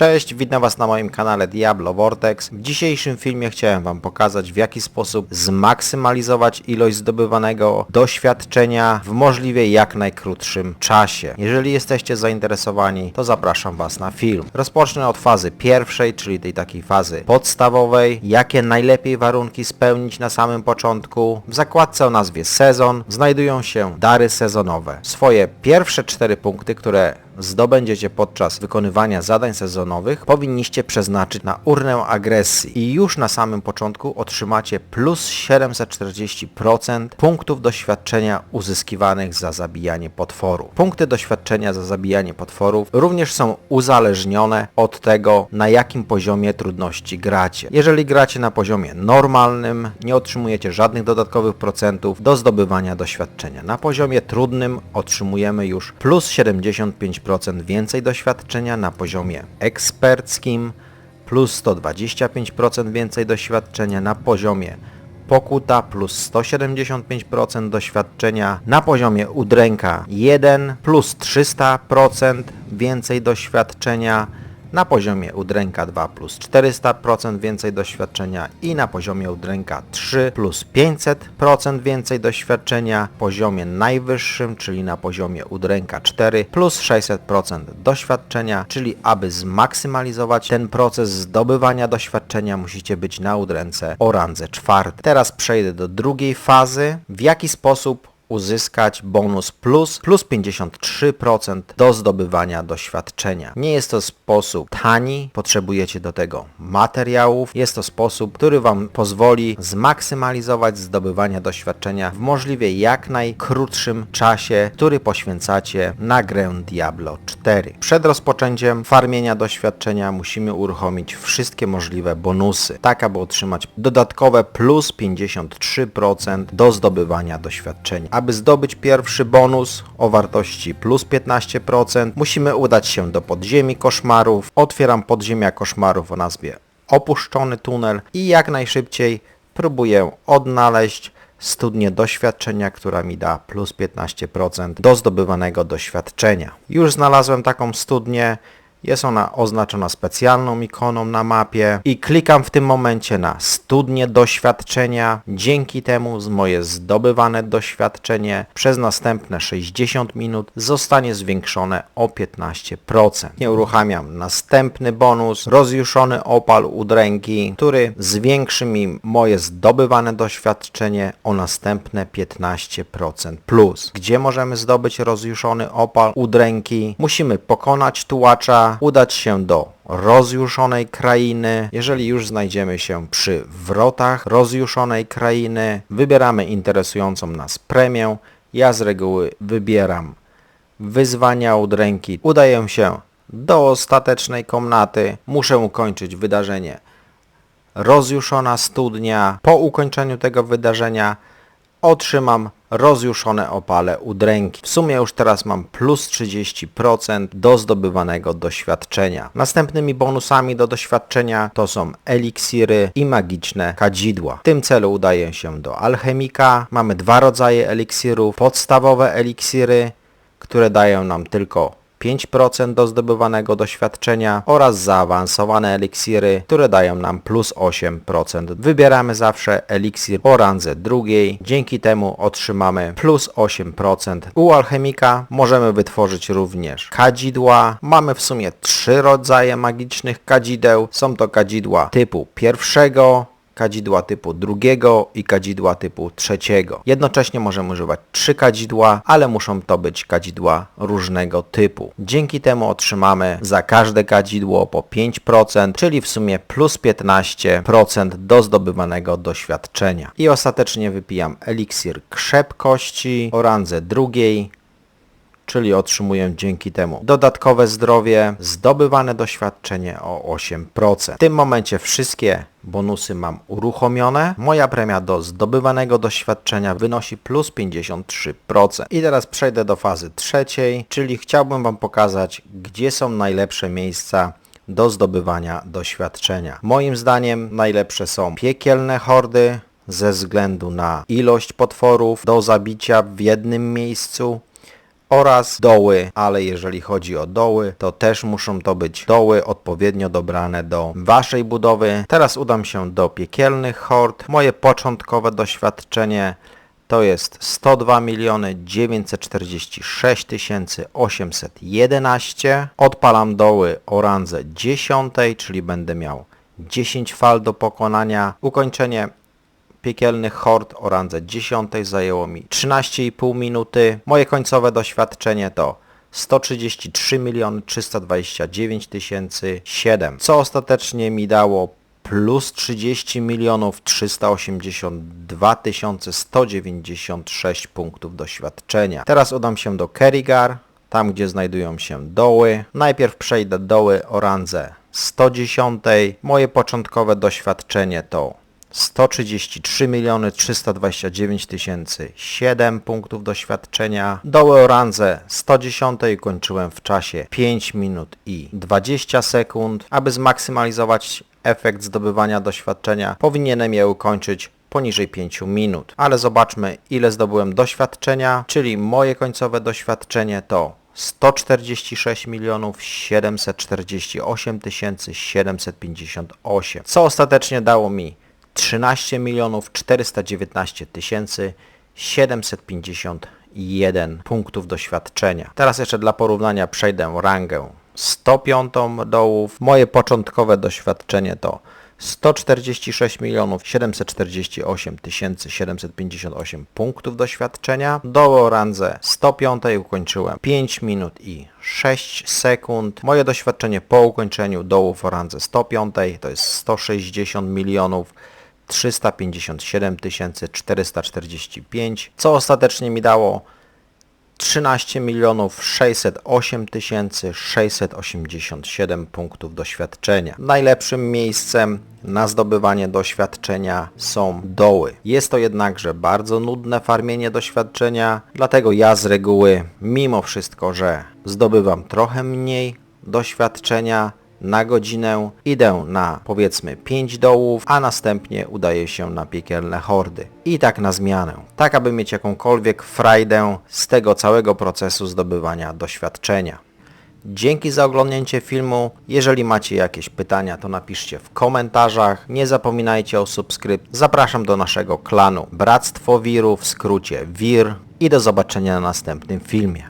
Cześć, witam Was na moim kanale Diablo Vortex. W dzisiejszym filmie chciałem Wam pokazać w jaki sposób zmaksymalizować ilość zdobywanego doświadczenia w możliwie jak najkrótszym czasie. Jeżeli jesteście zainteresowani, to zapraszam Was na film. Rozpocznę od fazy pierwszej, czyli tej takiej fazy podstawowej. Jakie najlepiej warunki spełnić na samym początku. W zakładce o nazwie sezon znajdują się dary sezonowe. Swoje pierwsze cztery punkty, które zdobędziecie podczas wykonywania zadań sezonowych, powinniście przeznaczyć na urnę agresji i już na samym początku otrzymacie plus 740% punktów doświadczenia uzyskiwanych za zabijanie potworów. Punkty doświadczenia za zabijanie potworów również są uzależnione od tego, na jakim poziomie trudności gracie. Jeżeli gracie na poziomie normalnym, nie otrzymujecie żadnych dodatkowych procentów do zdobywania doświadczenia. Na poziomie trudnym otrzymujemy już plus 75% więcej doświadczenia na poziomie eksperckim, plus 125% więcej doświadczenia na poziomie pokuta, plus 175% doświadczenia na poziomie udręka 1, plus 300% więcej doświadczenia na poziomie udręka 2 plus 400% więcej doświadczenia i na poziomie udręka 3 plus 500% więcej doświadczenia, poziomie najwyższym, czyli na poziomie udręka 4 plus 600% doświadczenia, czyli aby zmaksymalizować ten proces zdobywania doświadczenia musicie być na udręce o randze 4. Teraz przejdę do drugiej fazy. W jaki sposób uzyskać bonus plus plus 53% do zdobywania doświadczenia. Nie jest to sposób tani, potrzebujecie do tego materiałów. Jest to sposób, który Wam pozwoli zmaksymalizować zdobywania doświadczenia w możliwie jak najkrótszym czasie, który poświęcacie na grę Diablo 4. Przed rozpoczęciem farmienia doświadczenia musimy uruchomić wszystkie możliwe bonusy, tak aby otrzymać dodatkowe plus 53% do zdobywania doświadczenia. Aby zdobyć pierwszy bonus o wartości plus 15%, musimy udać się do podziemi koszmarów. Otwieram podziemia koszmarów o nazwie opuszczony tunel i jak najszybciej próbuję odnaleźć studnię doświadczenia, która mi da plus 15% do zdobywanego doświadczenia. Już znalazłem taką studnię, jest ona oznaczona specjalną ikoną na mapie i klikam w tym momencie na studnię doświadczenia. Dzięki temu moje zdobywane doświadczenie przez następne 60 minut zostanie zwiększone o 15%. Nie uruchamiam następny bonus, rozjuszony opal udręki, który zwiększy mi moje zdobywane doświadczenie o następne 15% plus. Gdzie możemy zdobyć rozjuszony opal udręki? Musimy pokonać tułacza udać się do rozjuszonej krainy. Jeżeli już znajdziemy się przy wrotach rozjuszonej krainy, wybieramy interesującą nas premię. Ja z reguły wybieram wyzwania od ręki. Udaję się do ostatecznej komnaty. Muszę ukończyć wydarzenie rozjuszona studnia. Po ukończeniu tego wydarzenia otrzymam rozjuszone opale udręki. W sumie już teraz mam plus 30% do zdobywanego doświadczenia. Następnymi bonusami do doświadczenia to są eliksiry i magiczne kadzidła. W tym celu udaję się do alchemika. Mamy dwa rodzaje eliksirów. Podstawowe eliksiry, które dają nam tylko 5% do zdobywanego doświadczenia oraz zaawansowane eliksiry, które dają nam plus 8%. Wybieramy zawsze eliksir o randze drugiej, dzięki temu otrzymamy plus 8%. U alchemika możemy wytworzyć również kadzidła. Mamy w sumie trzy rodzaje magicznych kadzideł. Są to kadzidła typu pierwszego, kadzidła typu drugiego i kadzidła typu trzeciego. Jednocześnie możemy używać trzy kadzidła, ale muszą to być kadzidła różnego typu. Dzięki temu otrzymamy za każde kadzidło po 5%, czyli w sumie plus 15% do zdobywanego doświadczenia. I ostatecznie wypijam eliksir krzepkości o randze drugiej, czyli otrzymuję dzięki temu dodatkowe zdrowie, zdobywane doświadczenie o 8%. W tym momencie wszystkie bonusy mam uruchomione. Moja premia do zdobywanego doświadczenia wynosi plus 53%. I teraz przejdę do fazy trzeciej, czyli chciałbym Wam pokazać, gdzie są najlepsze miejsca do zdobywania doświadczenia. Moim zdaniem najlepsze są piekielne hordy, ze względu na ilość potworów do zabicia w jednym miejscu oraz doły, ale jeżeli chodzi o doły, to też muszą to być doły odpowiednio dobrane do waszej budowy. Teraz udam się do piekielnych hord. Moje początkowe doświadczenie to jest 102 miliony 946 tysięcy 811. Odpalam doły o randze 10, czyli będę miał 10 fal do pokonania. Ukończenie piekielnych hord o randze 10 zajęło mi 13,5 minuty. Moje końcowe doświadczenie to 133 miliony 329 tysięcy 7, co ostatecznie mi dało plus 30 milionów 382 tysiące 196 punktów doświadczenia. Teraz udam się do Kerrigar, tam gdzie znajdują się doły. Najpierw przejdę doły o randze 110. Moje początkowe doświadczenie to 133 miliony 329 tysięcy 7 punktów doświadczenia. Doły o randze 110 kończyłem w czasie 5 minut i 20 sekund. Aby zmaksymalizować efekt zdobywania doświadczenia powinienem je ukończyć poniżej 5 minut. Ale zobaczmy ile zdobyłem doświadczenia, czyli moje końcowe doświadczenie to 146 milionów 748 tysięcy 758, co ostatecznie dało mi 13 milionów 419 tysięcy 751 punktów doświadczenia. Teraz jeszcze dla porównania przejdę rangę 105 dołów. Moje początkowe doświadczenie to 146 milionów 748 tysięcy 758 punktów doświadczenia. Doły o randze 105 ukończyłem 5 minut i 6 sekund. Moje doświadczenie po ukończeniu dołów o randze 105 to jest 160 milionów 357 445, co ostatecznie mi dało 13 milionów 608 687 punktów doświadczenia. Najlepszym miejscem na zdobywanie doświadczenia są doły. Jest to jednakże bardzo nudne farmienie doświadczenia, dlatego ja z reguły, mimo wszystko, że zdobywam trochę mniej doświadczenia, na godzinę idę na powiedzmy 5 dołów, a następnie udaję się na piekielne hordy. I tak na zmianę. Tak aby mieć jakąkolwiek frajdę z tego całego procesu zdobywania doświadczenia. Dzięki za oglądnięcie filmu. Jeżeli macie jakieś pytania, to napiszcie w komentarzach. Nie zapominajcie o subskrypcji. Zapraszam do naszego klanu Bractwo Wiru, w skrócie WIR. I do zobaczenia na następnym filmie.